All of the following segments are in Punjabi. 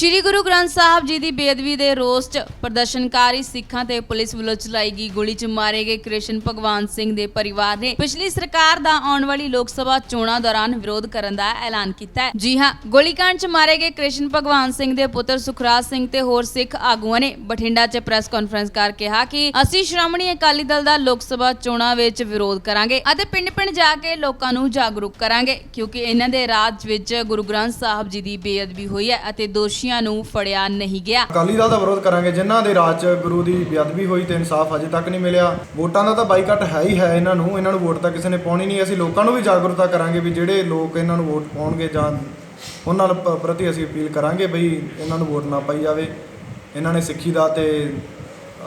ਸ਼੍ਰੀ ਗੁਰੂ ਗ੍ਰੰਥ ਸਾਹਿਬ ਜੀ ਦੀ ਬੇਅਦਬੀ ਦੇ ਰੋਸ 'ਚ ਪ੍ਰਦਰਸ਼ਨਕਾਰੀ ਸਿੱਖਾਂ ਤੇ ਪੁਲਿਸ ਵੱਲੋਂ ਚਲਾਈ ਗਈ ਗੋਲੀ 'ਚ ਮਾਰੇ ਗਏ ਕ੍ਰਿਸ਼ਨ ਭਗਵਾਨ ਸਿੰਘ ਦੇ ਪਰਿਵਾਰ ਨੇ ਪਿਛਲੀ ਸਰਕਾਰ ਦਾ ਆਉਣ ਵਾਲੀ ਲੋਕ ਸਭਾ ਚੋਣਾਂ ਦੌਰਾਨ ਵਿਰੋਧ ਕਰਨ ਦਾ ਐਲਾਨ ਕੀਤਾ ਹੈ। ਜੀ ਹਾਂ ਗੋਲੀकांड 'ਚ ਮਾਰੇ ਗਏ ਕ੍ਰਿਸ਼ਨ ਭਗਵਾਨ ਸਿੰਘ ਦੇ ਪੁੱਤਰ ਸੁਖਰਾਜ ਸਿੰਘ ਤੇ ਹੋਰ ਸਿੱਖ ਆਗੂਆਂ ਨੇ ਬਠਿੰਡਾ 'ਚ ਪ੍ਰੈਸ ਕਾਨਫਰੰਸ ਕਰ ਕਿਹਾ ਕਿ ਅਸੀਂ ਸ਼੍ਰੋਮਣੀ ਅਕਾਲੀ ਦਲ ਦਾ ਲੋਕ ਸਭਾ ਚੋਣਾਂ ਵਿੱਚ ਵਿਰੋਧ ਕਰਾਂਗੇ ਅਤੇ ਪਿੰਡ-ਪਿੰਡ ਜਾ ਕੇ ਲੋਕਾਂ ਨੂੰ ਜਾਗਰੂਕ ਕਰਾਂਗੇ ਕਿਉਂਕਿ ਇਹਨਾਂ ਦੇ ਰਾਜ ਵਿੱਚ ਗੁਰੂ ਗ੍ਰੰਥ ਸਾਹਿਬ ਜੀ ਦੀ ਬੇਅਦਬੀ ਹੋਈ ਹੈ ਅਤੇ ਦੋਸ਼ੀਆਂ ਨੂੰ ਫੜਿਆ ਨਹੀਂ ਗਿਆ। ਅਕਾਲੀ ਦਲ ਦਾ ਵਿਰੋਧ ਕਰਾਂਗੇ। ਜਿਨ੍ਹਾਂ ਦੇ ਰਾਜ 'ਚ ਗੁਰੂ ਦੀ ਬੇਅਦਬੀ ਹੋਈ ਤੇ ਇਨਸਾਫ ਅਜੇ ਤੱਕ ਨਹੀਂ ਮਿਲਿਆ। ਵੋਟਾਂ ਦਾ ਤਾਂ ਬਾਈਕਾਟ ਹੈ ਹੀ ਹੈ ਇਹਨਾਂ ਨੂੰ। ਇਹਨਾਂ ਨੂੰ ਵੋਟ ਤਾਂ ਕਿਸੇ ਨੇ ਪਾਉਣੀ ਨਹੀਂ। ਅਸੀਂ ਲੋਕਾਂ ਨੂੰ ਵੀ ਜਾਗਰੂਕਤਾ ਕਰਾਂਗੇ ਵੀ ਜਿਹੜੇ ਲੋਕ ਇਹਨਾਂ ਨੂੰ ਵੋਟ ਪਾਉਣਗੇ ਜਾਂ ਉਹਨਾਂ ਪ੍ਰਤੀ ਅਸੀਂ ਅਪੀਲ ਕਰਾਂਗੇ ਬਈ ਇਹਨਾਂ ਨੂੰ ਵੋਟ ਨਾ ਪਾਈ ਜਾਵੇ। ਇਹਨਾਂ ਨੇ ਸਿੱਖੀ ਦਾ ਤੇ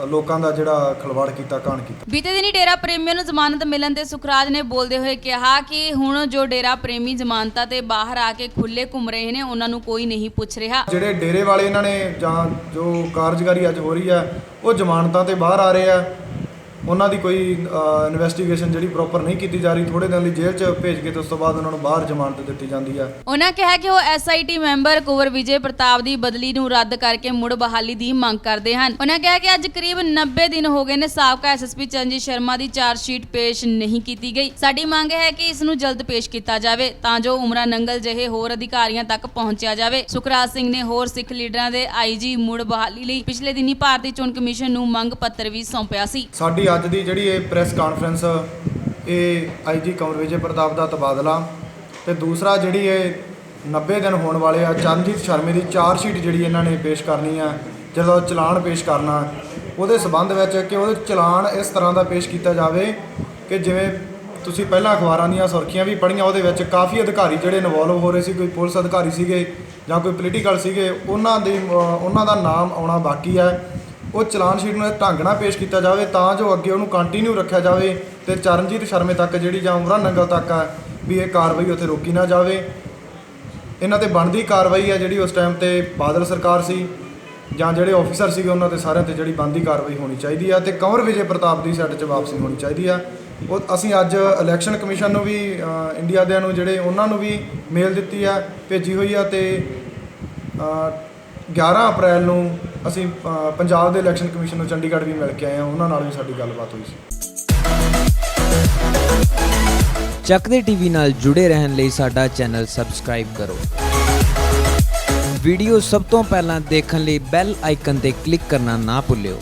ਲੋਕਾਂ ਦਾ ਜਿਹੜਾ ਖਲਵਾੜ ਕੀਤਾ ਕਾਣ ਕੀਤਾ। ਬੀਤੇ ਦਿਨੀ ਡੇਰਾ ਪ੍ਰੇਮੀਆਂ ਨੂੰ ਜ਼ਮਾਨਤ ਮਿਲਣ ਤੇ ਸੁਖਰਾਜ ਨੇ ਬੋਲਦੇ ਹੋਏ ਕਿਹਾ ਕਿ ਹੁਣ ਜੋ ਡੇਰਾ ਪ੍ਰੇਮੀ ਜ਼ਮਾਨਤਾਂ ਤੇ ਬਾਹਰ ਆ ਕੇ ਖੁੱਲੇ ਘੁੰਮ ਰਹੇ ਨੇ ਉਹਨਾਂ ਨੂੰ ਕੋਈ ਨਹੀਂ ਪੁੱਛ ਰਿਹਾ। ਜਿਹੜੇ ਡੇਰੇ ਵਾਲੇ ਇਹਨਾਂ ਨੇ ਜਾਂ ਜੋ ਕਾਰਜਕਾਰੀ ਅੱਜ ਹੋ ਰਹੀ ਹੈ ਉਹ ਜ਼ਮਾਨਤਾਂ ਤੇ ਬਾਹਰ ਆ ਰਹੇ ਆ। ਉਹਨਾਂ ਦੀ ਕੋਈ ਇਨਵੈਸਟੀਗੇਸ਼ਨ ਜਿਹੜੀ ਪ੍ਰੋਪਰ ਨਹੀਂ ਕੀਤੀ ਜਾ ਰਹੀ ਥੋੜੇ ਦਿਨ ਲਈ ਜੇਲ੍ਹ 'ਚ ਭੇਜ ਕੇ ਤੇ ਉਸ ਤੋਂ ਬਾਅਦ ਉਹਨਾਂ ਨੂੰ ਬਾਹਰ ਜ਼ਮਾਨਤ ਦਿੱਤੀ ਜਾਂਦੀ ਹੈ। ਉਹਨਾਂ ਕਿਹਾ ਕਿ ਉਹ ਐਸਆਈਟੀ ਮੈਂਬਰ ਕੁਵਰ ਵਿਜੇ ਪ੍ਰਤਾਪ ਦੀ ਬਦਲੀ ਨੂੰ ਰੱਦ ਕਰਕੇ ਮੁੜ ਬਹਾਲੀ ਦੀ ਮੰਗ ਕਰਦੇ ਹਨ। ਉਹਨਾਂ ਕਿਹਾ ਕਿ ਅੱਜ ਕਰੀਬ 90 ਦਿਨ ਹੋ ਗਏ ਨੇ ਸਾਬਕਾ ਐਸਐਸਪੀ ਚੰਜੀ ਸ਼ਰਮਾ ਦੀ ਚਾਰਜ ਸ਼ੀਟ ਪੇਸ਼ ਨਹੀਂ ਕੀਤੀ ਗਈ। ਸਾਡੀ ਮੰਗ ਹੈ ਕਿ ਇਸ ਨੂੰ ਜਲਦ ਪੇਸ਼ ਕੀਤਾ ਜਾਵੇ ਤਾਂ ਜੋ ਉਮਰਾ ਨੰਗਲ ਜਿਹੇ ਹੋਰ ਅਧਿਕਾਰੀਆਂ ਤੱਕ ਪਹੁੰਚਿਆ ਜਾਵੇ। ਸੁਖਰਾਜ ਸਿੰਘ ਨੇ ਹੋਰ ਸਿੱਖ ਲੀਡਰਾਂ ਦੇ ਆਈਜੀ ਮੁੜ ਬਹਾਲੀ ਲਈ ਪਿਛਲੇ ਦਿਨੀ ਭਾਰਤੀ ਚੋਣ ਕਮਿਸ਼ਨ ਨੂੰ ਮੰਗ ਪੱਤਰ ਵੀ ਸੌਂਪਿਆ ਸੀ। ਸਾਡੀ ਅੱਜ ਦੀ ਜਿਹੜੀ ਇਹ ਪ੍ਰੈਸ ਕਾਨਫਰੰਸ ਇਹ ਆਈਜੀ ਕੰਵਰ ਵਿਜੇ ਪ੍ਰਤਾਪ ਦਾ ਤਬਾਦਲਾ ਤੇ ਦੂਸਰਾ ਜਿਹੜੀ ਇਹ 90 ਦਿਨ ਹੋਣ ਵਾਲੇ ਆ, ਚਰਨਜੀਤ ਸ਼ਰਮੇ ਦੀ ਚਾਰ ਸ਼ੀਟ ਜਿਹੜੀ ਇਹਨਾਂ ਨੇ ਪੇਸ਼ ਕਰਨੀ ਆ ਜਦੋਂ ਚਲਾਨ ਪੇਸ਼ ਕਰਨਾ, ਉਹਦੇ ਸਬੰਧ ਵਿੱਚ ਕਿ ਉਹਦੇ ਚਲਾਨ ਇਸ ਤਰ੍ਹਾਂ ਦਾ ਪੇਸ਼ ਕੀਤਾ ਜਾਵੇ ਕਿ ਜਿਵੇਂ ਤੁਸੀਂ ਪਹਿਲਾਂ ਅਖਬਾਰਾਂ ਦੀਆਂ ਸੁਰਖੀਆਂ ਵੀ ਪੜ੍ਹੀਆਂ, ਉਹਦੇ ਵਿੱਚ ਕਾਫੀ ਅਧਿਕਾਰੀ ਜਿਹੜੇ ਇਨਵੋਲਵ ਹੋ ਰਹੇ ਸੀ, ਕੋਈ ਪੁਲਿਸ ਅਧਿਕਾਰੀ ਸੀਗੇ ਜਾਂ ਕੋਈ ਪੋਲੀਟੀਕਲ ਸੀਗੇ, ਉਹਨਾਂ ਦੀ ਉਹਨਾਂ ਦਾ ਨਾਮ ਆਉਣਾ ਬਾਕੀ ਹੈ ਉਹ ਚਲਾਨ ਸ਼ੀਟ ਨੂੰ ਇਸ ਢੰਗ ਨਾਲ ਪੇਸ਼ ਕੀਤਾ ਜਾਵੇ ਤਾਂ ਜੋ ਅੱਗੇ ਉਹਨੂੰ ਕੰਟੀਨਿਊ ਰੱਖਿਆ ਜਾਵੇ ਤੇ ਚਰਨਜੀਤ ਸ਼ਰਮੇ ਤੱਕ ਜਿਹੜੀ ਜਾਂ ਉਮਰਾਂ ਨੰਗਲ ਤੱਕ ਆ ਵੀ ਇਹ ਕਾਰਵਾਈ ਉੱਥੇ ਰੋਕੀ ਨਾ ਜਾਵੇ। ਇਹਨਾਂ ਤੇ ਬਣਦੀ ਕਾਰਵਾਈ ਹੈ ਜਿਹੜੀ ਉਸ ਟਾਈਮ ਤੇ ਬਾਦਲ ਸਰਕਾਰ ਸੀ ਜਾਂ ਜਿਹੜੇ ਆਫੀਸਰ ਸੀਗੇ ਉਹਨਾਂ ਤੇ ਸਾਰਿਆਂ ਤੇ ਜਿਹੜੀ ਬਣਦੀ ਕਾਰਵਾਈ ਹੋਣੀ ਚਾਹੀਦੀ ਆ ਤੇ ਕੰਵਰ ਵਿਜੇ ਪ੍ਰਤਾਪ ਦੀ ਸੈੱਟ 'ਚ ਵਾਪਸੀ ਹੋਣੀ ਚਾਹੀਦੀ ਆ। ਉਹ ਅਸੀਂ ਅੱਜ ਇਲੈਕਸ਼ਨ ਕਮਿਸ਼ਨ ਨੂੰ ਵੀ ਇੰਡੀਆ ਦੇ ਨੂੰ ਜਿਹੜੇ ਉਹਨਾਂ ਨੂੰ ਵੀ ਮੇਲ ਦਿੱਤੀ ਆ ਭੇਜੀ ਹੋਈ ਆ ਤੇ ਅ, 11 ਅਪ੍ਰੈਲ ਨੂੰ ਅਸੀਂ ਪੰਜਾਬ ਦੇ ਇਲੈਕਸ਼ਨ ਕਮਿਸ਼ਨ ਨੂੰ ਚੰਡੀਗੜ੍ਹ ਵੀ ਮਿਲ ਕੇ ਆਏ ਹਾਂ, ਉਹਨਾਂ ਨਾਲ ਵੀ ਸਾਡੀ ਗੱਲਬਾਤ ਹੋਈ ਸੀ। ਚੱਕ ਦੇ ਟੀਵੀ ਨਾਲ ਜੁੜੇ ਰਹਿਣ ਲਈ ਸਾਡਾ ਚੈਨਲ ਸਬਸਕ੍ਰਾਈਬ ਕਰੋ। ਵੀਡੀਓ ਸਭ ਤੋਂ ਪਹਿਲਾਂ ਦੇਖਣ ਲਈ ਬੈਲ ਆਈਕਨ ਤੇ ਕਲਿੱਕ ਕਰਨਾ ਨਾ ਭੁੱਲਿਓ।